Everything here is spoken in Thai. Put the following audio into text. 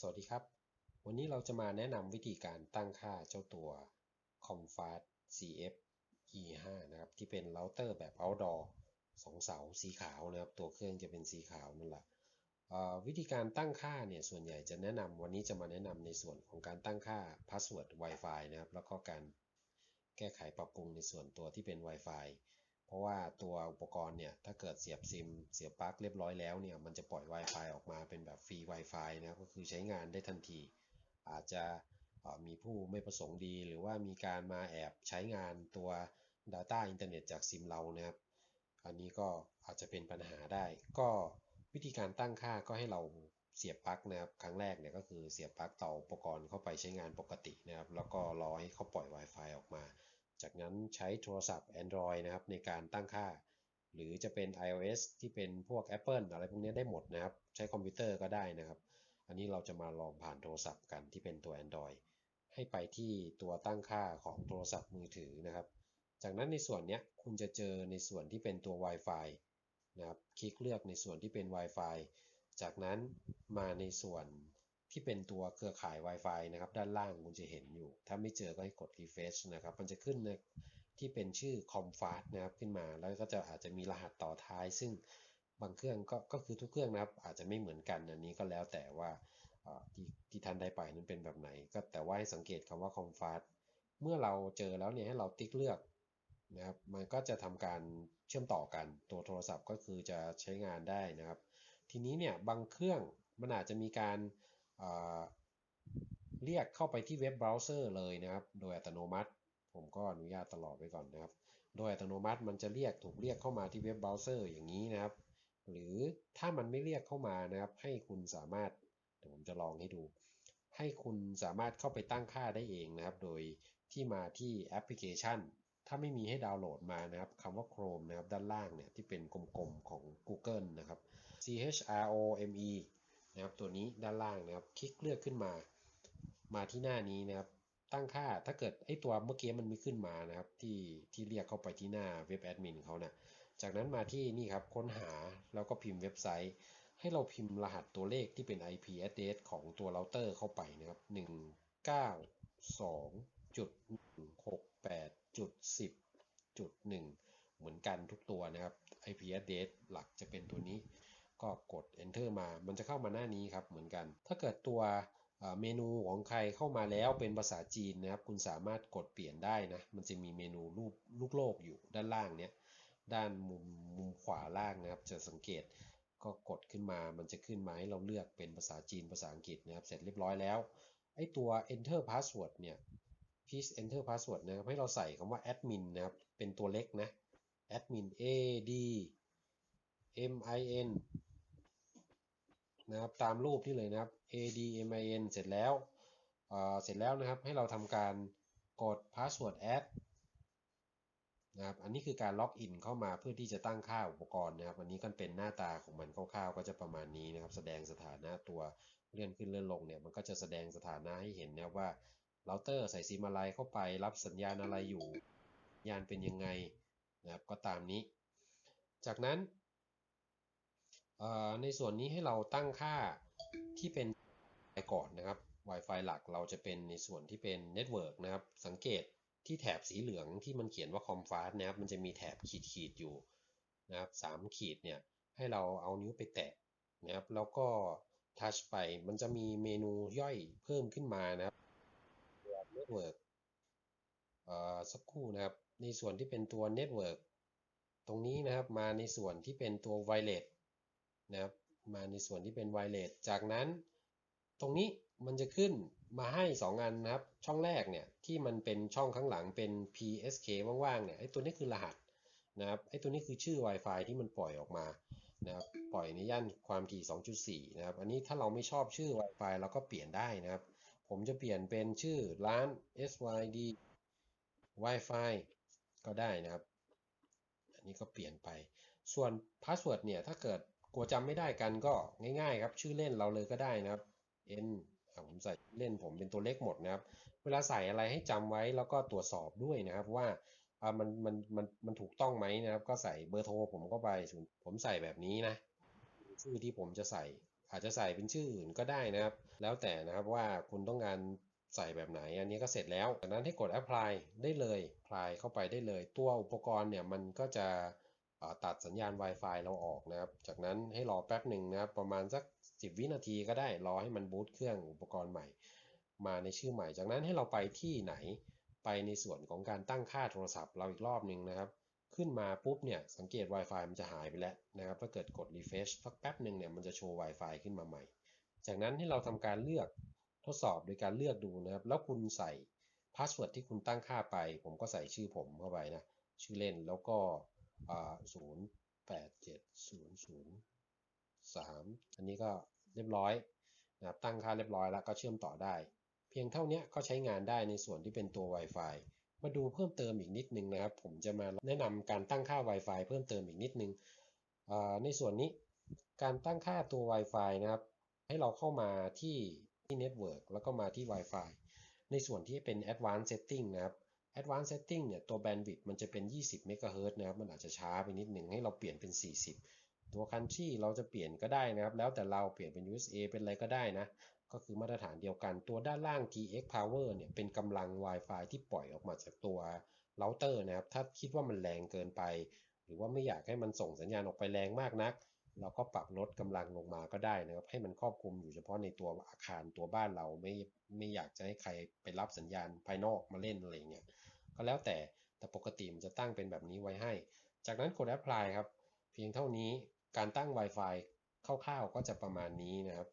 สวัสดีครับ วันนี้เราจะมาแนะนำวิธีการตั้งค่าเจ้าตัว Comfast CF E5 นะครับ ที่เป็นเราเตอร์แบบ outdoor สองเสาสีขาวนะครับ ตัวเครื่องจะเป็นสีขาวนั่นแหละวิธีการตั้งค่าเนี่ย ส่วนใหญ่จะแนะนำวันนี้จะมาแนะนำในส่วนของการตั้งค่า password Wi-Fi นะครับ แล้วก็การแก้ไขปรับปรุงในส่วนตัวที่เป็น Wi-Fi เพราะว่าตัวอุปกรณ์เนี่ยถ้าเกิดเสียบซิม เสียบปลั๊กเรียบร้อยแล้วเนี่ยมันจะปล่อย Wi-Fi ออกมาเป็นแบบฟรี Wi-Fi นะครับก็คือใช้งานได้ทันที อาจจะมีผู้ไม่ประสงค์ดี หรือว่ามีการมาแอบใช้งานตัว Data อินเทอร์เน็ตจากซิมเรานะครับอันนี้ก็อาจจะเป็นปัญหาได้ ก็วิธีการตั้งค่าก็ให้เราเสียบปลั๊กนะครับครั้งแรกเนี่ยก็คือเสียบปลั๊กต่ออุปกรณ์เข้าไปใช้งานปกตินะครับแล้วก็รอให้เขาปล่อย Wi-Fi ออกมา จากนั้นใช้โทรศัพท์ Android นะครับในการตั้งค่า หรือจะเป็น iOS ที่เป็นพวก Apple อะไรพวกนี้ได้หมดนะครับ ใช้คอมพิวเตอร์ก็ได้นะครับ อันนี้เราจะมาลองผ่านโทรศัพท์กันที่เป็นตัว Android ให้ไปที่ตัวตั้งค่าของโทรศัพท์มือถือนะครับ จากนั้นในส่วนนี้คุณจะเจอในส่วนที่เป็นตัว Wi-Fi นะครับ คลิกเลือกในส่วนที่เป็น Wi-Fi จากนั้นมาในส่วน ที่เป็นตัวเครือข่าย Wi-Fi นะครับด้านล่างคุณจะเห็นอยู่ ถ้าไม่เจอก็ให้กด refresh นะครับ มันจะขึ้นนะที่เป็นชื่อ Comfast นะครับขึ้นมาแล้วก็จะอาจจะมีรหัสต่อท้าย ซึ่งบางเครื่องก็ก็คือทุกเครื่องนะครับ อาจจะไม่เหมือนกันอันนี้ก็แล้วแต่ว่าที่ที่ท่านได้ไปนั้นเป็นแบบไหน ก็แต่ว่าให้สังเกตคำว่า Comfast เมื่อเราเจอแล้วเนี่ยให้เราติ๊กเลือกนะครับมันก็จะทำการเชื่อมต่อกันตัวโทรศัพท์ก็คือจะใช้งานได้นะครับ ทีนี้เนี่ยบางเครื่องมันอาจจะมีการ เรียกเข้าไปที่เว็บเบราว์เซอร์เลยนะครับ โดยอัตโนมัติ ผมก็อนุญาตตลอดไว้ก่อนนะครับ โดยอัตโนมัติมันจะเรียกถูกเรียกเข้ามาที่เว็บเบราว์เซอร์อย่างนี้นะครับ หรือถ้ามันไม่เรียกเข้ามานะครับ ให้คุณสามารถเดี๋ยวผมจะลองให้ดู ให้คุณสามารถเข้าไปตั้งค่าได้เองนะครับ โดยที่มาที่แอปพลิเคชัน ถ้าไม่มีให้ดาวน์โหลดมานะครับคำว่า Chrome นะครับ ด้านล่างเนี่ยที่เป็นกลมๆของ Google นะครับ C H R O M E นะครับตัวนี้ด้านล่างนะครับ คลิกเลือกขึ้นมา มาที่หน้านี้นะครับ ตั้งค่าถ้าเกิดไอตัวเมื่อกี้มันมีขึ้นมานะครับ ที่ที่เรียกเข้าไปที่หน้าเว็บแอดมินเขานะจากนั้นมาที่นี่ครับค้นหาแล้วก็พิมพ์เว็บไซต์ ให้เราพิมพ์รหัสตัวเลขที่เป็น IP address ของตัวเราเตอร์เข้าไปนะครับ 1 9 2จุด6 8จุด10จุด1เหมือนกันทุกตัวนะครับ IP address หลักจะเป็นตัวนี้ ก็กด enter มา มันจะเข้ามาหน้านี้ครับเหมือนกัน ถ้าเกิดตัวเมนูของใครเข้ามาแล้วเป็นภาษาจีนนะครับ คุณสามารถกดเปลี่ยนได้นะ มันจะมีเมนูรูปลูกโลกอยู่ด้านล่างเนี้ย ด้านมุมมุมขวาล่างนะครับ จะสังเกตก็กดขึ้นมา มันจะขึ้นมาให้เราเลือกเป็นภาษาจีนภาษาอังกฤษนะครับ เสร็จเรียบร้อยแล้ว ไอตัว enter password เนี่ย please enter password นะครับให้เราใส่คำว่า admin นะครับ เป็นตัวเล็กนะ admin a d m i n นะครับตามรูปที่เลยนะครับ admin เสร็จแล้วเสร็จแล้วนะครับให้เราทำการกด password add นะครับอันนี้คือการล็อกอินเข้ามาเพื่อที่จะตั้งค่าอุปกรณ์นะครับอันนี้ก็เป็นหน้าตาของมันคร่าวๆก็จะประมาณนี้นะครับ แสดงสถานะตัวเลื่อนขึ้นเลื่อนลงเนี่ยมันก็จะแสดงสถานะให้เห็นนะว่าเราเตอร์ใส่ซิมอะไรเข้าไปรับสัญญาณอะไรอยู่สัญญาณเป็นยังไงนะครับก็ตามนี้ จากนั้น ในส่วนนี้ให้เราตั้งค่าที่เป็นไปก่อนนะครับ Wi-Fi หลักเราจะเป็นในส่วนที่เป็น Network นะครับ สังเกตที่แถบสีเหลืองที่มันเขียนว่า Comfast นะครับ มันจะมีแถบขีดขีดอยู่นะครับสามขีดเนี่ยให้เราเอานิ้วไปแตะนะครับ แล้วก็ทัชไปมันจะมีเมนูย่อยเพิ่มขึ้นมานะครับตัว Network สักครู่นะครับ ในส่วนที่เป็นตัว Network ตรงนี้นะครับมาในส่วนที่เป็นตัว Wireless นะครับมาในส่วนที่เป็นไวเลสจากนั้นตรงนี้มันจะขึ้นมาให้ 2 อันนะครับ ช่องแรกเนี่ยที่มันเป็นช่องข้างหลังเป็น PSK ว่างๆเนี่ยไอ้ตัวนี้คือรหัสนะครับไอ้ตัวนี้คือชื่อ Wi-Fi ที่มันปล่อยออกมานะครับปล่อยในย่านความถี่ 2.4 นะครับ อันนี้ถ้าเราไม่ชอบชื่อ Wi-Fi เราก็เปลี่ยนได้นะครับ ผมจะเปลี่ยนเป็นชื่อร้าน SYD Wi-Fi ก็ได้นะครับ อันนี้ก็เปลี่ยนไป ส่วนพาสเวิร์ดเนี่ยถ้าเกิด กลัวจำไม่ได้กันก็ง่ายๆครับ ชื่อเล่นเราเลยก็ได้นะครับ n ผมใส่เล่นผมเป็นตัวเล็กหมดนะครับ เวลาใส่อะไรให้จำไว้แล้วก็ตรวจสอบด้วยนะครับว่ามันมันมันมันถูกต้องไหมนะครับ ก็ใส่เบอร์โทรผมก็ไปผมใส่แบบนี้นะ ชื่อที่ผมจะใส่ อาจจะใส่เป็นชื่ออื่นก็ได้นะครับ แล้วแต่นะครับว่าคุณต้องการใส่แบบไหน อันนี้ก็เสร็จแล้ว จากนั้นให้กด apply ได้เลย apply เข้าไปได้เลย ตัวอุปกรณ์เนี่ยมันก็จะ ตัดสัญญาณ Wi-Fi เราออกนะครับ จากนั้นให้รอแป๊บหนึ่งนะครับ ประมาณสัก 10 วินาทีก็ได้ รอให้มันบูตเครื่องอุปกรณ์ใหม่ มาในชื่อใหม่ จากนั้นให้เราไปที่ไหน ไปในส่วนของการตั้งค่าโทรศัพท์เราอีกรอบหนึ่งนะครับ ขึ้นมาปุ๊บเนี่ย สังเกต Wi-Fi มันจะหายไปแล้วนะครับ ถ้าเกิดกด refresh สักแป๊บหนึ่งเนี่ย มันจะโชว์ Wi-Fi ขึ้นมาใหม่ จากนั้นให้เราทำการเลือกทดสอบโดยการเลือกดูนะครับ แล้วคุณใส่พาสเวิร์ดที่คุณตั้งค่าไป ผมก็ใส่ชื่อผมเข้าไปนะ ชื่อเล่นแล้วก็ ศูนย์แปดเจ็ดศูนย์ศูนย์สามอันนี้ก็เรียบร้อยนะครับตั้งค่าเรียบร้อยแล้วก็เชื่อมต่อได้ เพียงเท่านี้ก็ใช้งานได้ในส่วนที่เป็นตัว Wi-Fi มาดูเพิ่มเติมอีกนิดนึงนะครับ ผมจะมาแนะนำการตั้งค่า Wi-Fi เพิ่มเติมอีกนิดนึงอ่าในส่วนนี้การตั้งค่าตัว Wi-Fi นะครับ ให้เราเข้ามาที่ที่ Network แล้วก็มาที่ Wi-Fi ในส่วนที่เป็น Advanced Setting นะครับ Advanced Setting เนี่ยตัว Bandwidth มันจะเป็น 20 MHz นะครับมันอาจจะช้าไปนิดหนึ่งให้เราเปลี่ยนเป็น 40 ตัว Country เราจะเปลี่ยนก็ได้นะครับ แล้วแต่เราเปลี่ยนเป็น USA เป็นอะไรก็ได้นะ ก็คือมาตรฐานเดียวกันตัวด้านล่าง TX Power เนี่ยเป็นกำลัง Wi-Fi ที่ปล่อยออกมาจากตัวเราเตอร์นะครับถ้าคิดว่ามันแรงเกินไป หรือว่าไม่อยากให้มันส่งสัญญาณออกไปแรงมากนัก เราก็ปรับลดกำลังลงมาก็ได้นะครับ ให้มันครอบคลุมอยู่เฉพาะในตัวอาคารตัวบ้านเราไม่ไม่อยากจะให้ใครไปรับสัญญาณภายนอกมาเล่นอะไรเงี้ยก็แล้วแต่แต่ปกติมันจะตั้งเป็นแบบนี้ไว้ให้ จากนั้นกดแอปพลายครับ เพียงเท่านี้การตั้ง Wi-Fi คร่าวๆก็จะประมาณนี้นะครับ